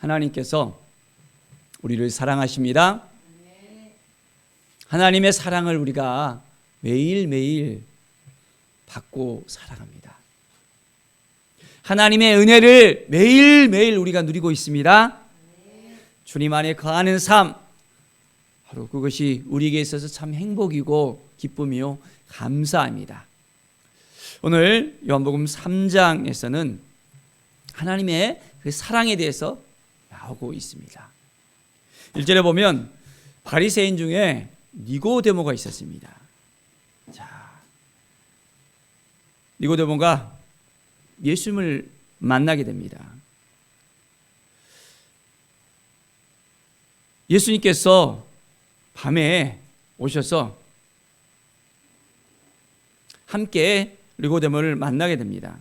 하나님께서 우리를 사랑하십니다. 하나님의 사랑을 우리가 매일매일 받고 살아갑니다. 하나님의 은혜를 매일매일 우리가 누리고 있습니다. 주님 안에 거하는 삶, 바로 그것이 우리에게 있어서 참 행복이고 기쁨이요 감사합니다. 오늘 요한복음 3장에서는 하나님의 그 사랑에 대해서 나오고 있습니다. 1절에 보면 바리새인 중에 니고데모가 있었습니다. 자, 니고데모가 예수님을 만나게 됩니다. 예수님께서 밤에 오셔서 함께 니고데모를 만나게 됩니다.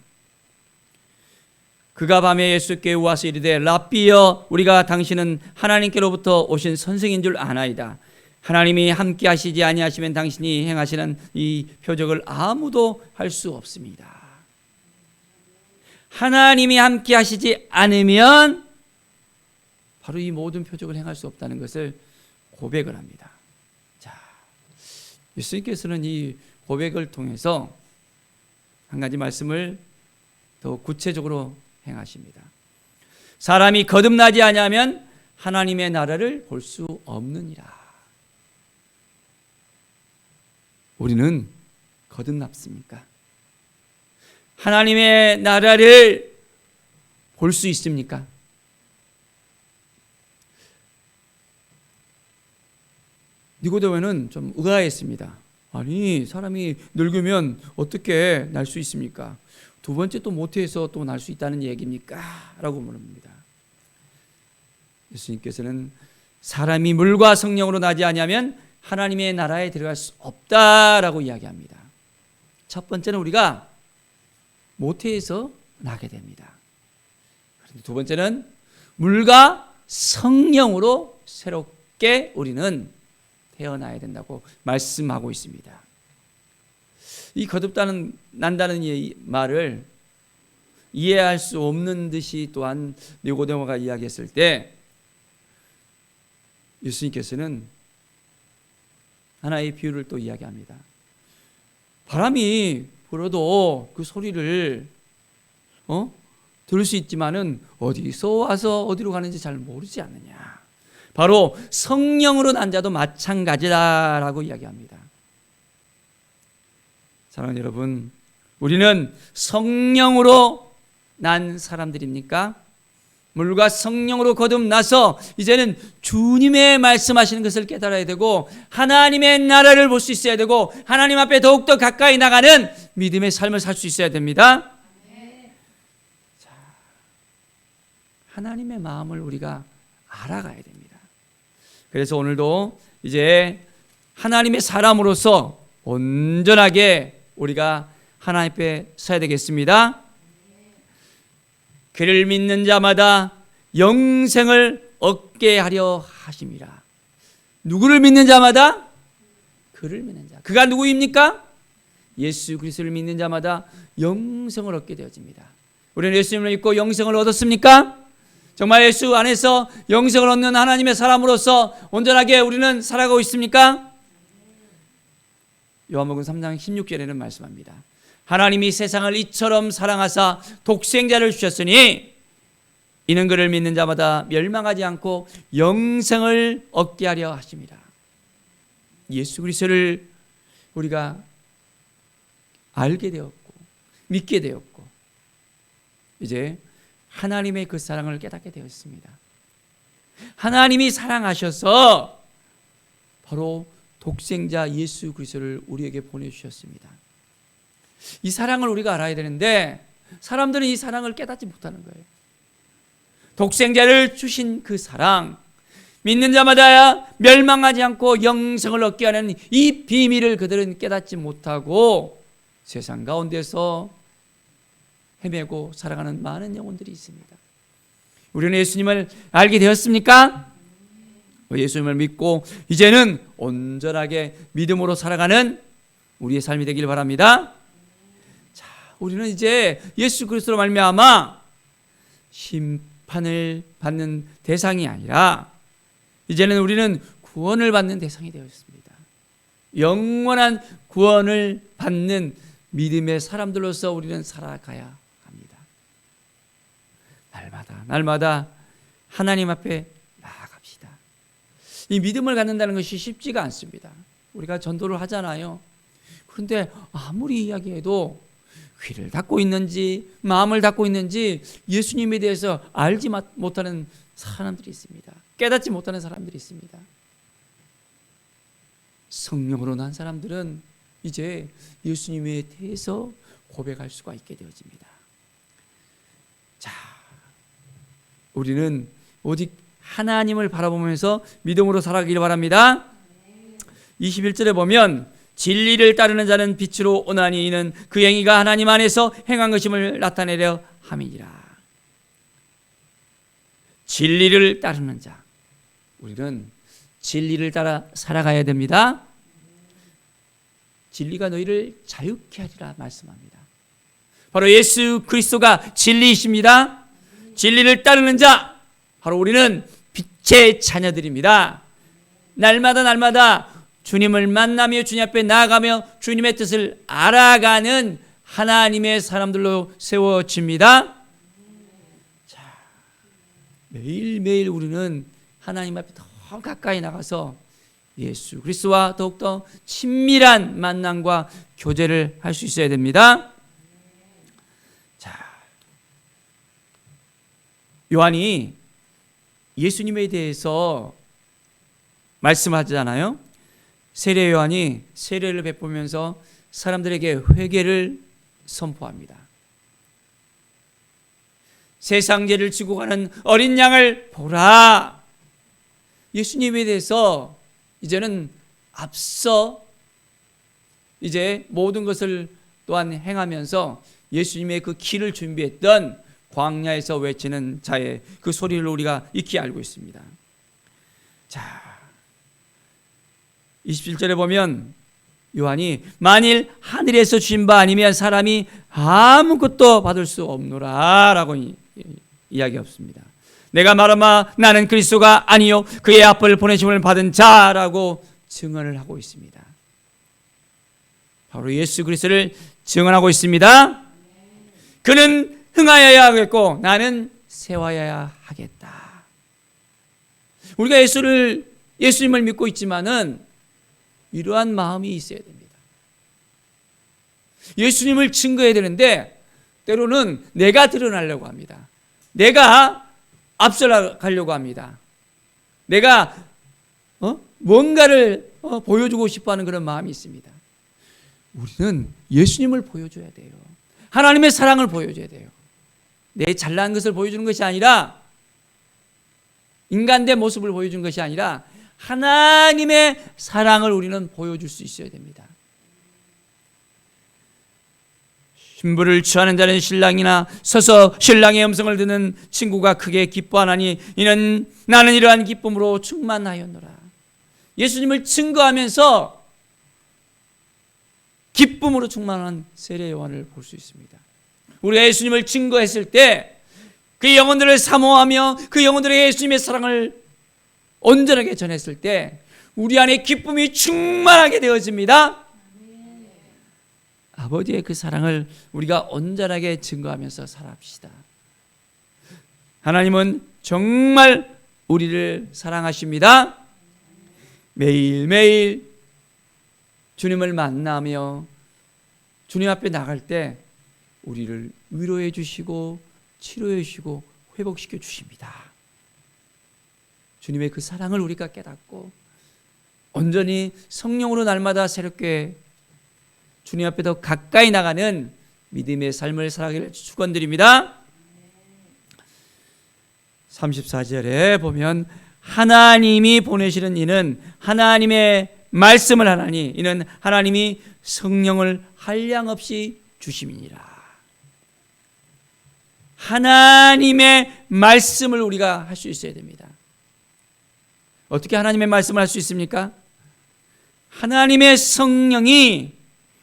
그가 밤에 예수께 와서 이르되 라비여 우리가 당신은 하나님께로부터 오신 선생인 줄 아나이다. 하나님이 함께 하시지 아니하시면 당신이 행하시는 이 표적을 아무도 할 수 없습니다. 하나님이 함께 하시지 않으면 바로 이 모든 표적을 행할 수 없다는 것을 고백을 합니다. 자, 예수님께서는 이 고백을 통해서 한 가지 말씀을 더 구체적으로 행하십니다. 사람이 거듭나지 아니하면 하나님의 나라를 볼 수 없느니라. 우리는 거듭났습니까? 하나님의 나라를 볼 수 있습니까? 니고데모는 좀 의아했습니다. 아니 사람이 늙으면 어떻게 날 수 있습니까? 두 번째 또 모태에서 또 날 수 있다는 얘기입니까? 라고 물습니다. 예수님께서는 사람이 물과 성령으로 나지 아니하면 하나님의 나라에 들어갈 수 없다라고 이야기합니다. 첫 번째는 우리가 모태에서 나게 됩니다. 두 번째는 물과 성령으로 새롭게 우리는 태어나야 된다고 말씀하고 있습니다. 이 거듭다는 난다는 이 말을 이해할 수 없는 듯이 또한 니고데모가 이야기했을 때 예수님께서는 하나의 비유를 또 이야기합니다. 바람이 불어도 그 소리를 어? 들을 수 있지만은 어디서 와서 어디로 가는지 잘 모르지 않느냐. 바로 성령으로 난 자도 마찬가지다라고 이야기합니다. 사랑하는 여러분, 우리는 성령으로 난 사람들입니까? 물과 성령으로 거듭나서 이제는 주님의 말씀하시는 것을 깨달아야 되고 하나님의 나라를 볼 수 있어야 되고 하나님 앞에 더욱더 가까이 나가는 믿음의 삶을 살 수 있어야 됩니다. 자, 하나님의 마음을 우리가 알아가야 됩니다. 그래서 오늘도 이제 하나님의 사람으로서 온전하게 우리가 하나님 앞에 서야 되겠습니다. 그를 믿는 자마다 영생을 얻게 하려 하심이라. 누구를 믿는 자마다 그를 믿는 자. 그가 누구입니까? 예수 그리스도를 믿는 자마다 영생을 얻게 되어집니다. 우리는 예수님을 믿고 영생을 얻었습니까? 정말 예수 안에서 영생을 얻는 하나님의 사람으로서 온전하게 우리는 살아가고 있습니까? 요한복음 3장 16절에는 말씀합니다. 하나님이 세상을 이처럼 사랑하사 독생자를 주셨으니 이는 그를 믿는 자마다 멸망하지 않고 영생을 얻게 하려 하십니다. 예수 그리스도를 우리가 알게 되었고 믿게 되었고 이제 하나님의 그 사랑을 깨닫게 되었습니다. 하나님이 사랑하셔서 바로 독생자 예수 그리스도를 우리에게 보내주셨습니다. 이 사랑을 우리가 알아야 되는데 사람들은 이 사랑을 깨닫지 못하는 거예요. 독생자를 주신 그 사랑, 믿는 자마다 멸망하지 않고 영생을 얻게 하는 이 비밀을 그들은 깨닫지 못하고 세상 가운데서 헤매고 살아가는 많은 영혼들이 있습니다. 우리는 예수님을 알게 되었습니까? 예수님을 믿고 이제는 온전하게 믿음으로 살아가는 우리의 삶이 되길 바랍니다. 자, 우리는 이제 예수 그리스도로 말미암아 심판을 받는 대상이 아니라 이제는 우리는 구원을 받는 대상이 되었습니다. 영원한 구원을 받는 믿음의 사람들로서 우리는 살아가야 합니다. 날마다 날마다 하나님 앞에. 이 믿음을 갖는다는 것이 쉽지가 않습니다. 우리가 전도를 하잖아요. 그런데 아무리 이야기해도 귀를 닫고 있는지 마음을 닫고 있는지 예수님에 대해서 알지 못하는 사람들이 있습니다. 깨닫지 못하는 사람들이 있습니다. 성령으로 난 사람들은 이제 예수님에 대해서 고백할 수가 있게 되어집니다. 자, 우리는 오직 하나님을 바라보면서 믿음으로 살아가기를 바랍니다. 21절에 보면 진리를 따르는 자는 빛으로 오나니 이는 그 행위가 하나님 안에서 행한 것임을 나타내려 함이니라. 진리를 따르는 자. 우리는 진리를 따라 살아가야 됩니다. 진리가 너희를 자유케 하리라 말씀합니다. 바로 예수 그리스도가 진리이십니다. 진리를 따르는 자, 바로 우리는 빛의 자녀들입니다. 날마다 날마다 주님을 만나며 주님 앞에 나아가며 주님의 뜻을 알아가는 하나님의 사람들로 세워집니다. 자, 매일매일 우리는 하나님 앞에 더 가까이 나가서 예수 그리스도와 더욱더 친밀한 만남과 교제를 할 수 있어야 됩니다. 자, 요한이 예수님에 대해서 말씀하잖아요. 세례 요한이 세례를 베푸면서 사람들에게 회개를 선포합니다. 세상 죄를 지고 가는 어린 양을 보라. 예수님에 대해서 이제는 앞서 이제 모든 것을 또한 행하면서 예수님의 그 길을 준비했던 광야에서 외치는 자의 그 소리를 우리가 익히 알고 있습니다. 자, 27절에 보면 요한이 만일 하늘에서 주신 바 아니면 사람이 아무것도 받을 수 없노라라고 이야기 없습니다. 내가 말하마 나는 그리스도가 아니요 그의 앞을 보내심을 받은 자라고 증언을 하고 있습니다. 바로 예수 그리스도를 증언하고 있습니다. 그는 흥하여야 하겠고 나는 세워야 하겠다. 우리가 예수를 예수님을 믿고 있지만은 이러한 마음이 있어야 됩니다. 예수님을 증거해야 되는데 때로는 내가 드러나려고 합니다. 내가 앞서가려고 합니다. 내가 어? 뭔가를 어? 보여주고 싶어하는 그런 마음이 있습니다. 우리는 예수님을 보여줘야 돼요. 하나님의 사랑을 보여줘야 돼요. 내 잘난 것을 보여주는 것이 아니라 인간의 모습을 보여주는 것이 아니라 하나님의 사랑을 우리는 보여줄 수 있어야 됩니다. 신부를 취하는 자는 신랑이나 서서 신랑의 음성을 듣는 친구가 크게 기뻐하나니 이는 나는 이러한 기쁨으로 충만하였노라. 예수님을 증거하면서 기쁨으로 충만한 세례 요한을 볼 수 있습니다. 우리가 예수님을 증거했을 때 그 영혼들을 사모하며 그 영혼들에게 예수님의 사랑을 온전하게 전했을 때 우리 안에 기쁨이 충만하게 되어집니다. 아버지의 그 사랑을 우리가 온전하게 증거하면서 살합시다. 하나님은 정말 우리를 사랑하십니다. 매일매일 주님을 만나며 주님 앞에 나갈 때 우리를 위로해 주시고 치료해 주시고 회복시켜 주십니다. 주님의 그 사랑을 우리가 깨닫고 온전히 성령으로 날마다 새롭게 주님 앞에 더 가까이 나가는 믿음의 삶을 살아가기를 축원드립니다. 34절에 보면 하나님이 보내시는 이는 하나님의 말씀을 하나니 이는 하나님이 성령을 한량 없이 주심이니라. 하나님의 말씀을 우리가 할 수 있어야 됩니다. 어떻게 하나님의 말씀을 할 수 있습니까? 하나님의 성령이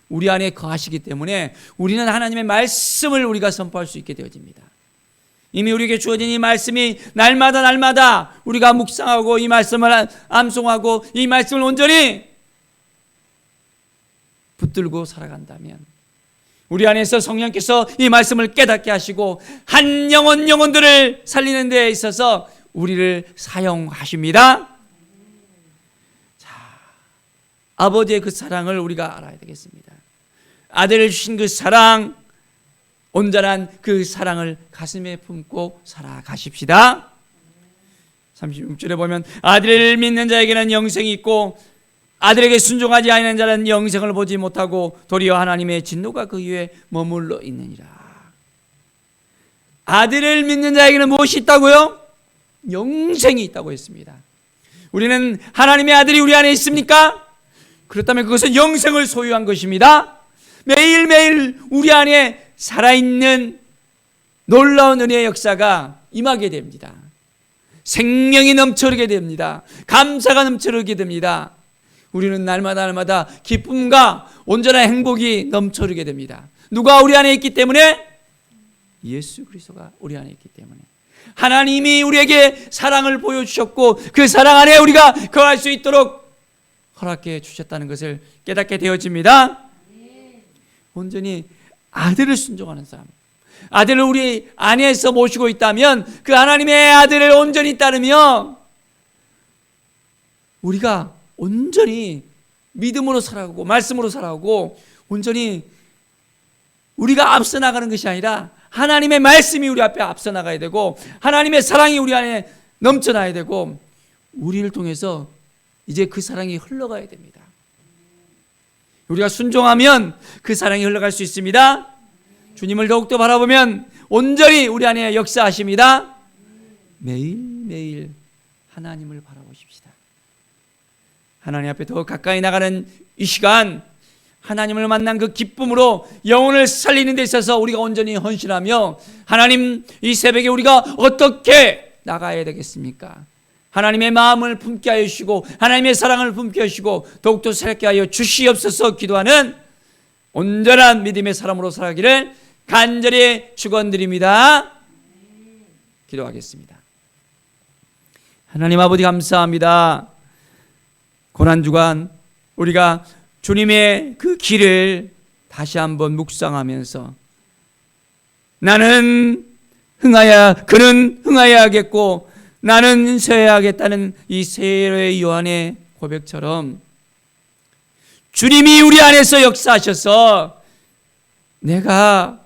우리 안에 거하시기 때문에 우리는 하나님의 말씀을 우리가 선포할 수 있게 되어집니다. 이미 우리에게 주어진 이 말씀이 날마다 날마다 우리가 묵상하고 이 말씀을 암송하고 이 말씀을 온전히 붙들고 살아간다면 우리 안에서 성령께서 이 말씀을 깨닫게 하시고 한 영혼 영혼들을 살리는 데 있어서 우리를 사용하십니다. 자, 아버지의 그 사랑을 우리가 알아야 되겠습니다. 아들을 주신 그 사랑, 온전한 그 사랑을 가슴에 품고 살아가십시다. 36절에 보면 아들을 믿는 자에게는 영생이 있고 아들에게 순종하지 않는 자는 영생을 보지 못하고 도리어 하나님의 진노가 그 위에 머물러 있느니라. 아들을 믿는 자에게는 무엇이 있다고요? 영생이 있다고 했습니다. 우리는 하나님의 아들이 우리 안에 있습니까? 그렇다면 그것은 영생을 소유한 것입니다. 매일매일 우리 안에 살아있는 놀라운 은혜의 역사가 임하게 됩니다. 생명이 넘쳐르게 됩니다. 감사가 넘쳐르게 됩니다. 우리는 날마다 날마다 기쁨과 온전한 행복이 넘쳐르게 됩니다. 누가 우리 안에 있기 때문에? 예수 그리스도가 우리 안에 있기 때문에. 하나님이 우리에게 사랑을 보여주셨고 그 사랑 안에 우리가 거할 수 있도록 허락해 주셨다는 것을 깨닫게 되어집니다. 온전히 아들을 순종하는 사람. 아들을 우리 안에서 모시고 있다면 그 하나님의 아들을 온전히 따르며 우리가 온전히 믿음으로 살아가고 말씀으로 살아가고 온전히 우리가 앞서 나가는 것이 아니라 하나님의 말씀이 우리 앞에 앞서 나가야 되고 하나님의 사랑이 우리 안에 넘쳐나야 되고 우리를 통해서 이제 그 사랑이 흘러가야 됩니다. 우리가 순종하면 그 사랑이 흘러갈 수 있습니다. 주님을 더욱더 바라보면 온전히 우리 안에 역사하십니다. 매일매일 하나님을 바라보십시다. 하나님 앞에 더 가까이 나가는 이 시간 하나님을 만난 그 기쁨으로 영혼을 살리는 데 있어서 우리가 온전히 헌신하며 하나님 이 새벽에 우리가 어떻게 나가야 되겠습니까? 하나님의 마음을 품게 하여 주시고 하나님의 사랑을 품게 하시고 더욱더 새롭게 하여 주시옵소서 기도하는 온전한 믿음의 사람으로 살아가기를 간절히 축원드립니다. 기도하겠습니다. 하나님 아버지 감사합니다. 고난 주간 우리가 주님의 그 길을 다시 한번 묵상하면서 나는 흥하야 그는 흥하여야겠고 나는 쇠야겠다는 이 세례 요한의 고백처럼 주님이 우리 안에서 역사하셔서 내가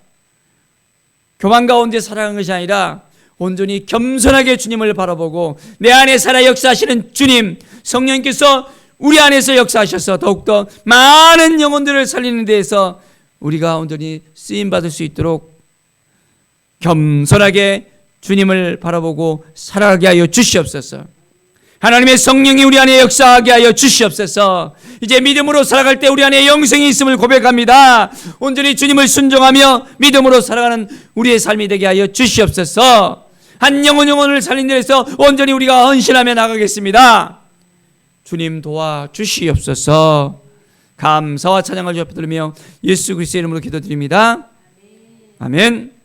교만 가운데 살아가는 것이 아니라 온전히 겸손하게 주님을 바라보고 내 안에 살아 역사하시는 주님 성령께서 우리 안에서 역사하셔서 더욱더 많은 영혼들을 살리는 데에서 우리가 온전히 쓰임 받을 수 있도록 겸손하게 주님을 바라보고 살아가게 하여 주시옵소서. 하나님의 성령이 우리 안에 역사하게 하여 주시옵소서. 이제 믿음으로 살아갈 때 우리 안에 영생이 있음을 고백합니다. 온전히 주님을 순종하며 믿음으로 살아가는 우리의 삶이 되게 하여 주시옵소서. 한 영혼 영혼을 살린 데에서 온전히 우리가 헌신하며 나가겠습니다. 주님 도와 주시옵소서. 감사와 찬양을 주 앞에 들으며 예수 그리스도의 이름으로 기도드립니다. 아멘.